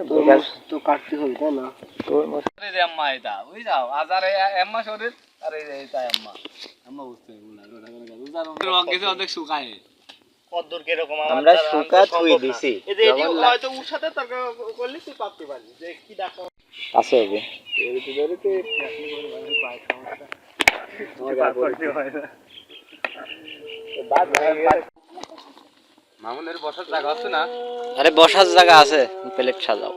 তরমুজ তো কাটতে হবে তাই না? তরমুজ আম্মা এটা বুঝ যাও আজার আম্মা শরীর আর এই যে আম্মা। আম্মা বুঝতে রক গেছে শুকায়। আমরা শুকা থুই দিছি। হয়তো ওর সাথে তর্ক করলে তুই পাবতে পারবি যে কি ডাক্তার আছে হবে মামুনের বসার জায়গা আছে না? আরে বসার জায়গা আছে প্লেট সাজাও।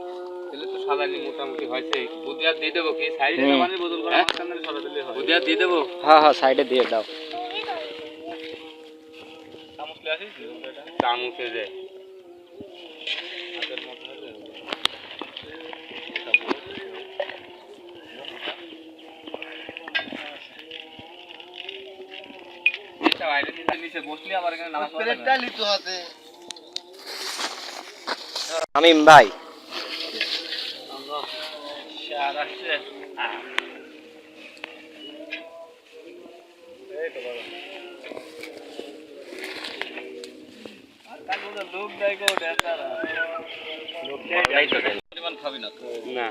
প্লেট তো সাজানি মোটামুটি হয়েছে। বুদিয়া দিয়ে দেবো কি? সাইডে মানে বদল করে মাঝখানে সাজা দিলে হয়। বুদিয়া দিয়ে দেবো? হ্যাঁ হ্যাঁ সাইডে দিয়ে দাও। চামচ আসিস? চামচে যে আমিম ভাই শার আসছে আহ। এই তো বাবা। আর কাল লোক দেয় গো, ডেঞ্জার। খাবি না তো। না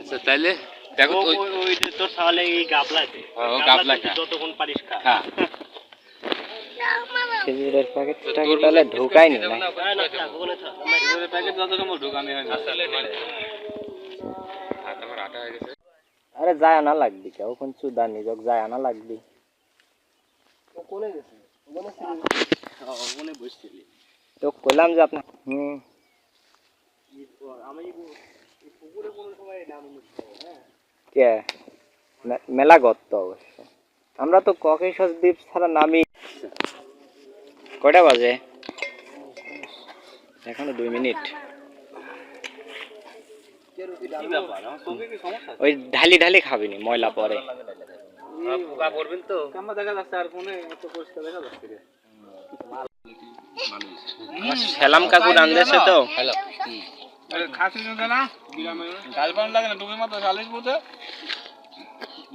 আচ্ছা তাইলে দেখো তো ওই- তোর তাহলে এই গাবলাতে। হ্যাঁ, ও গাবলাতে। যতক্ষণ পারিস খা হ্যাঁ। খেজুরের প্যাকেটটাকে তাহলে ঢোকাই না না, না, থাক, ওখানে থাক। খেজুরের প্যাকেট যত সম্ভব ঢোকানো হয় না। হয়ে। আরে যায় আনা লাগবি কে? ওখান চুদা নিজক যায় আনা লাগবি। কোনে গেছে? ওখানে হ্যাঁ, ওখানে বসছিলি। তো কইলাম যে আপনার হুম। আমি হ্যাঁ কে মেলা গর্ত অবশ্য আমরা তো ককেশস দ্বীপ ছাড়া নামি কয়টা বাজে এখনও দুই মিনিট? ওই ঢালি ঢালি খাবিনি ময়লা পরে আর তো? কেমন দেখা যাচ্ছে আর ফোনে এত পরিষ্কার দেখা যাচ্ছে রে। সেলাম কাকু রান্ধেছে তো বান লাগে না ডুবে মাত্র চালিশ বুঝে।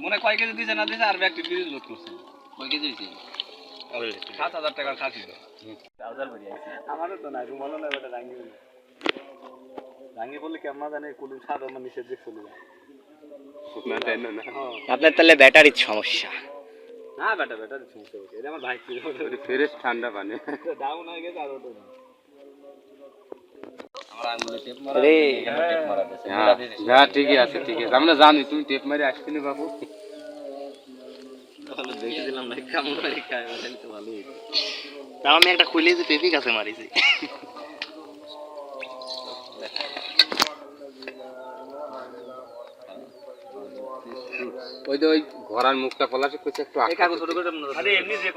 মনে কয় কেজি দিছে না দিছে আর ব্যক্তি বিরিজ লোড করছে। কয় কেজি দিছে সাত হাজার টাকার খাসি। তো আমারও তো নাই রুমালও নাই ওটা রাঙ্গি বলে। রাঙ্গি বললে কেমন জানে কুলু সাত আমার নিষেধ দিয়ে চলে যায়। হ্যাঁ। আপনার তাহলে ব্যাটারির সমস্যা। না বেটা বেটা সমস্যা এটা আমার ভাই ফ্রেশ ঠান্ডা পানি। ডাউন হয়ে গেছে আর ওটা না আমার আঙুলে টেপ মারা রে টেপ মারা দিয়েছে হ্যাঁ ঠিকই আছে ঠিক আছে। আমরা জানি তুমি টেপ মারি নি বাবু। তাহলে দেখে দিলাম না কেমন করে খায় তাহলে তো ভালোই তাও আমি একটা খুলে যে পেপি গাছে মারিছি। ওই যে ওই ঘোড়ার মুখটা পলাশে করছে একটু আরে এমনি যে